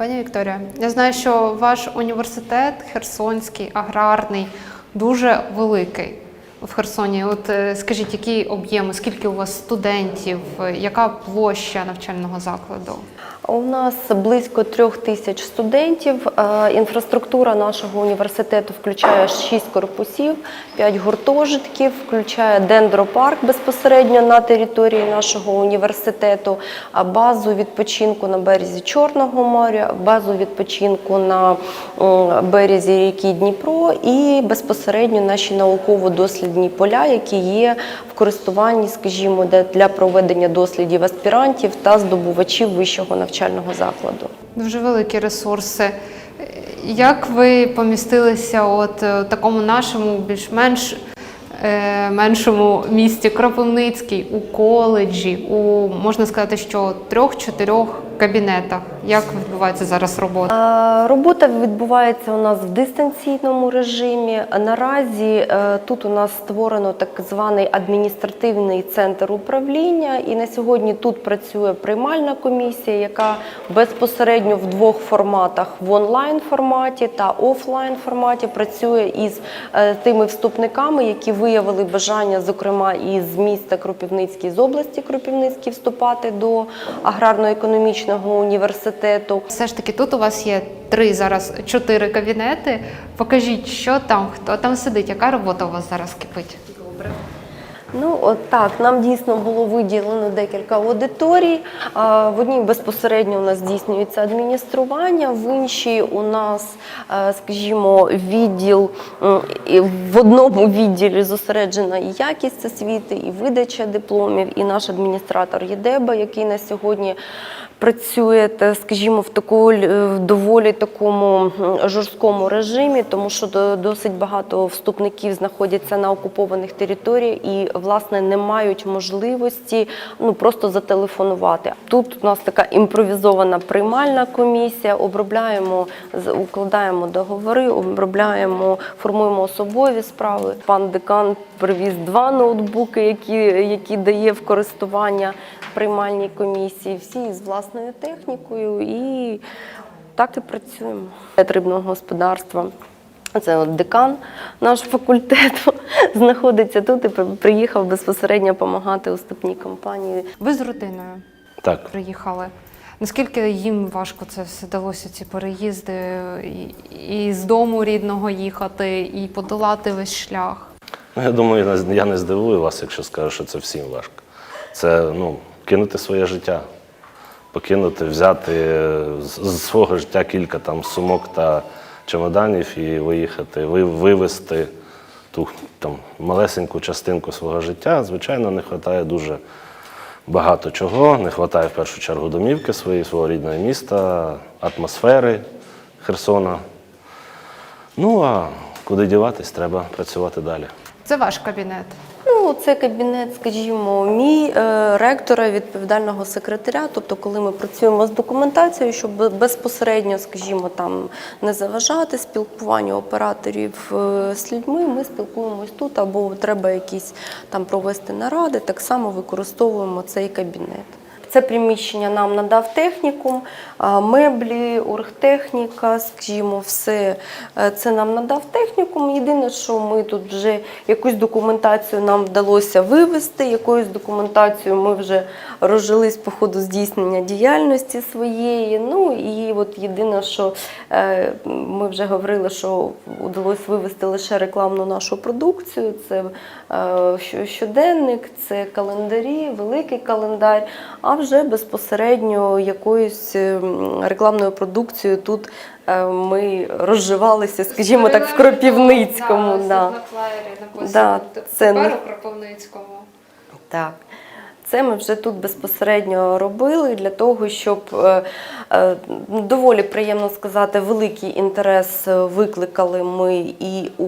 Пані Вікторія, я знаю, що ваш університет Херсонський, аграрний, дуже великий в Херсоні. От е, скажіть, які об'єми, скільки у вас студентів, е, яка площа навчального закладу? У нас близько трьох тисяч студентів. Е, Інфраструктура нашого університету включає шість корпусів, п'ять гуртожитків, включає дендропарк безпосередньо на території нашого університету, базу відпочинку на березі Чорного моря, базу відпочинку на березі ріки Дніпро і безпосередньо наші науково-дослідні поля, які є в користуванні, скажімо, для проведення дослідів аспірантів та здобувачів вищого навчального закладу. Дуже великі ресурси. Як ви помістилися от е, такому нашому більш-менш е, меншому місті Кропивницький у коледжі, у можна сказати, що трьох-чотирьох кабінетах? Як відбувається зараз робота? Робота відбувається у нас в дистанційному режимі. Наразі е, тут у нас створено так званий адміністративний центр управління, і на сьогодні тут працює приймальна комісія, яка безпосередньо в двох форматах в онлайн форматі та офлайн форматі працює із е, тими вступниками, які виявили бажання, зокрема із міста Кропивницький з області Кропивницький вступати до аграрно-економічного університету. Все ж таки, тут у вас є три зараз чотири кабінети. Покажіть, що там, хто там сидить, яка робота у вас зараз кипить? Ну от так, нам дійсно було виділено декілька аудиторій. В одній безпосередньо у нас здійснюється адміністрування, в іншій у нас, е, скажімо, відділ в одному відділі зосереджена і якість освіти, і видача дипломів, і наш адміністратор ЄДЕБА, який на сьогодні Працюєте, скажімо, в таку е, в доволі такому жорсткому режимі, тому що до- досить багато вступників знаходяться на окупованих територіях і власне не мають можливості ну просто зателефонувати. Тут у нас така імпровізована приймальна комісія. Обробляємо, укладаємо договори, обробляємо, формуємо особові справи. Пан декан привіз два ноутбуки, які, які дає в користування приймальній комісії, всі з власною технікою, і так і працюємо. Рибного господарства. Це от декан наш факультету знаходиться тут і приїхав безпосередньо допомагати уступній компанії. Ви з родиною Так, приїхали. Наскільки їм важко це все далося, ці переїзди, і, і з дому рідного їхати, і подолати весь шлях? ну я думаю, я не- я не здивую вас, якщо скажу, що це всім важко. Це ну, кинути своє життя, покинути, взяти з, з свого життя кілька там сумок та чемоданів і виїхати, вивезти ту там малесеньку частинку свого життя. Звичайно, не вистачає дуже багато чого. Не вистачає в першу чергу домівки своєї, свого рідного міста, атмосфери Херсона. Ну а куди діватись, треба працювати далі. Це ваш кабінет. Ну, це кабінет, скажімо, мій е, ректора, відповідального секретаря. Тобто, коли ми працюємо з документацією, щоб безпосередньо, скажімо, там не заважати спілкуванню операторів е, з людьми, ми спілкуємось тут, або треба якісь там провести наради, так само використовуємо цей кабінет. Це приміщення нам надав технікум, меблі, оргтехніка, скажімо, все е, це нам надав технікум. Єдине, що ми тут вже якусь документацію нам вдалося вивести, якоюсь документацією ми вже розжились по ходу здійснення діяльності своєї. Ну і от єдине, що е, ми вже говорили, що вдалося вивести лише рекламну нашу продукцію. Це е, щоденник, це календарі, великий календар. А вже безпосередньо якоюсь ем, рекламною продукцією тут е, ми розживалися, скажімо так, в Кропівницькому. Да. На флаєрі на Да, це Тепер Кропивницькому. Так. Це ми вже тут безпосередньо робили для того, щоб е, е, доволі приємно сказати, великий інтерес викликали ми і у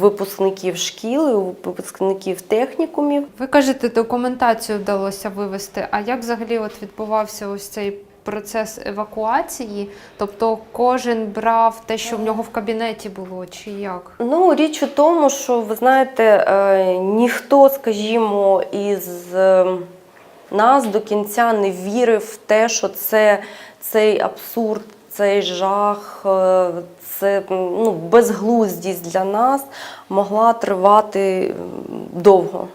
випускників шкіл, і у випускників технікумів. Ви кажете, документацію вдалося вивести. А як взагалі от відбувався ось цей процес евакуації? Тобто кожен брав те, що в нього в кабінеті було, чи як? Ну, річ у тому, що ви знаєте, е, ніхто, скажімо, із е, нас до кінця не вірив в те, що це цей абсурд, цей жах, е, це ну, безглуздість для нас могла тривати довго.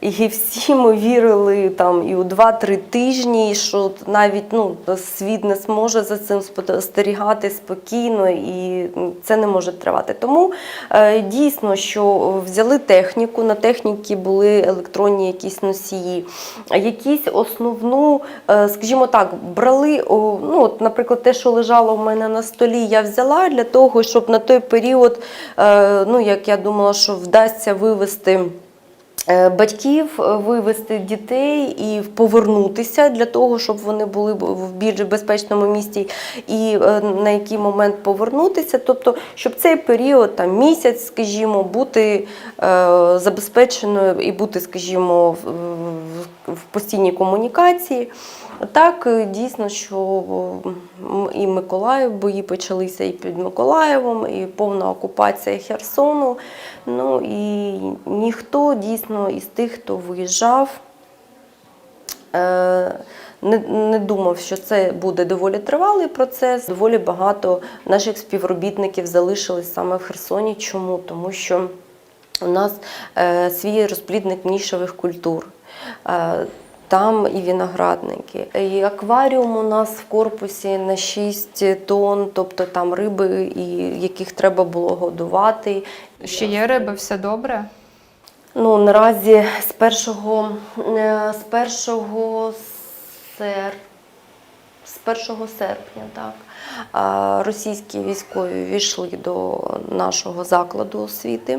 І всі ми вірили там і у 2-3 тижні, що навіть ну, світ не зможе за цим спостерігати спокійно, і це не може тривати. Тому е, дійсно, що взяли техніку, на техніці були електронні якісь носії, якісь основну, е, скажімо так, брали, ну, от, наприклад, те, що лежало в мене на столі, я взяла для того, щоб на той період, е, ну, як я думала, що вдасться вивести. Е, Батьків е, вивести дітей і повернутися для того, щоб вони були в більш безпечному місті, і е, на який момент повернутися. Тобто, щоб цей період, там місяць, скажімо, бути забезпеченою і бути, скажімо, в, постійній комунікації. Так, е, дійсно, що і Миколаїв, бої почалися і під Миколаєвом, і повна окупація Херсону. Ну і ніхто дійсно із тих, хто виїжджав, е, не, думав, що це буде доволі тривалий процес. Доволі багато наших співробітників залишились саме в Херсоні. Чому? Тому що у нас е, свій розплідник нішевих культур. Е, там і виноградники. І акваріум у нас в корпусі на 6 тонн, тобто там риби, і яких треба було годувати. Ще є риби, все добре? Ну, наразі з першого, е, з першого сер... з 1 серпня, так, російські військові війшли до нашого закладу освіти.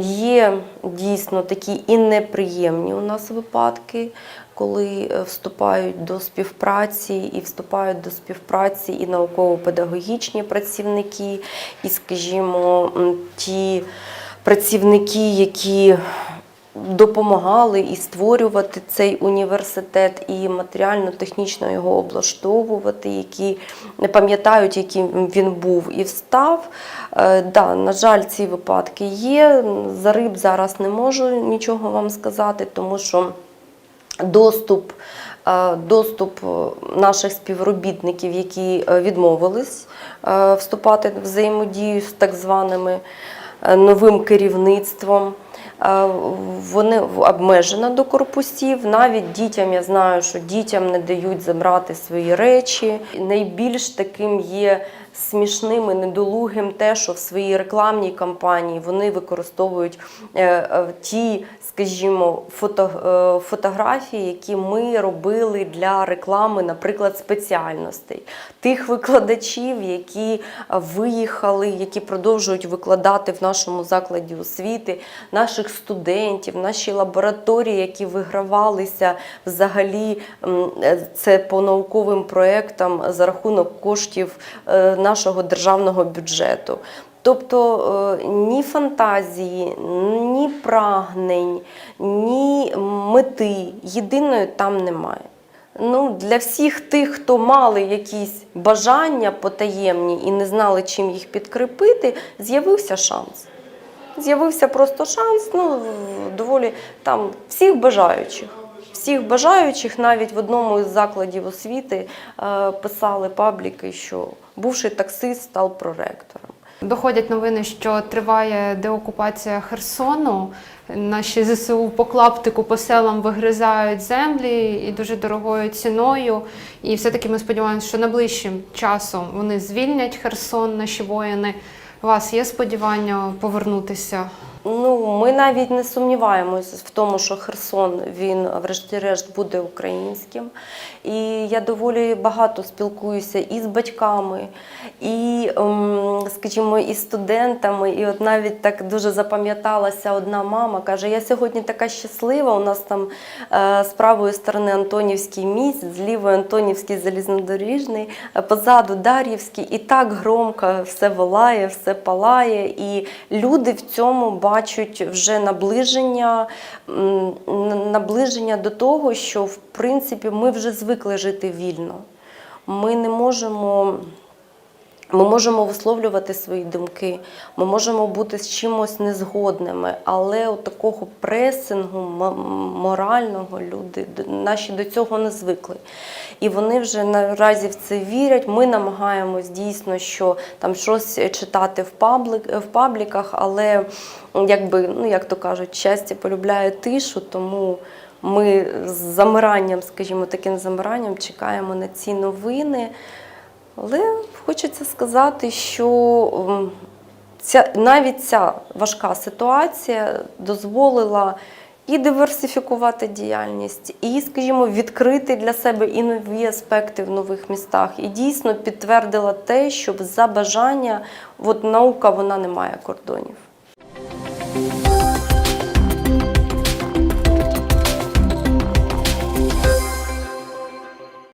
Є дійсно такі і неприємні у нас випадки, коли е, вступають до співпраці і вступають до співпраці і науково-педагогічні працівники, і, скажімо, ті працівники, які допомагали і створювати цей університет, і матеріально-технічно його облаштовувати, які не пам'ятають, яким він був і встав. Е, Да, на жаль, ці випадки є. За риб зараз не можу нічого вам сказати, тому що доступ, е, доступ наших співробітників, які е, відмовились вступати в взаємодію з так званими е, новим керівництвом. Е, Вони обмежена до корпусів. Навіть дітям я знаю, що дітям не дають забрати свої речі. Найбільш таким є смішним і недолугим те, що в своїй рекламній кампанії вони використовують е, е, ті, скажімо, фото, е, фотографії, які ми робили для реклами, наприклад, спеціальностей. Тих викладачів, які виїхали, які продовжують викладати в нашому закладі освіти, наших студентів, наші лабораторії, які вигравалися взагалі е, це по науковим проєктам за рахунок коштів е, нашого державного бюджету. Тобто е, ні фантазії, ні прагнень, ні мети єдиної там немає. Ну, для всіх тих, хто мали якісь бажання потаємні і не знали, чим їх підкріпити, з'явився шанс. З'явився просто шанс, ну, доволі там всіх бажаючих. Всіх бажаючих навіть в одному із закладів освіти е, писали пабліки, що бувший таксист став проректором. Доходять новини, що триває деокупація Херсону. Наші ЗСУ по клаптику по селам вигризають землі і дуже дорогою ціною. І все-таки ми сподіваємося, що найближчим часом вони звільнять Херсон, наші воїни. У вас є сподівання повернутися? Ну, ми навіть не сумніваємося в тому, що Херсон він, врешті-решт, буде українським. І я доволі багато спілкуюся і з батьками, і, ем, скажімо, і студентами. І от навіть так дуже запам'яталася одна мама, каже: Я сьогодні така щаслива. У нас там е, з правої сторони Антонівський міст, з лівої Антонівський залізнодоріжний, позаду Дар'ївський, і так громко все волає, все палає. І люди в цьому бачать вже наближення, наближення до того, що в принципі ми вже звикли жити вільно. Ми не можемо Ми можемо висловлювати свої думки, ми можемо бути з чимось незгодними, але от такого пресингу морального люди наші до цього не звикли. І вони вже наразі в це вірять. Ми намагаємось дійсно, що там щось читати в, паблик, в пабліках, але якби, ну як то кажуть, щастя полюбляє тишу, тому ми з замиранням, скажімо, таким замиранням чекаємо на ці новини. Але хочеться сказати, що ця, навіть ця важка ситуація дозволила і диверсифікувати діяльність, і, скажімо, відкрити для себе і нові аспекти в нових містах. І дійсно підтвердила те, що за бажання от наука вона не має кордонів.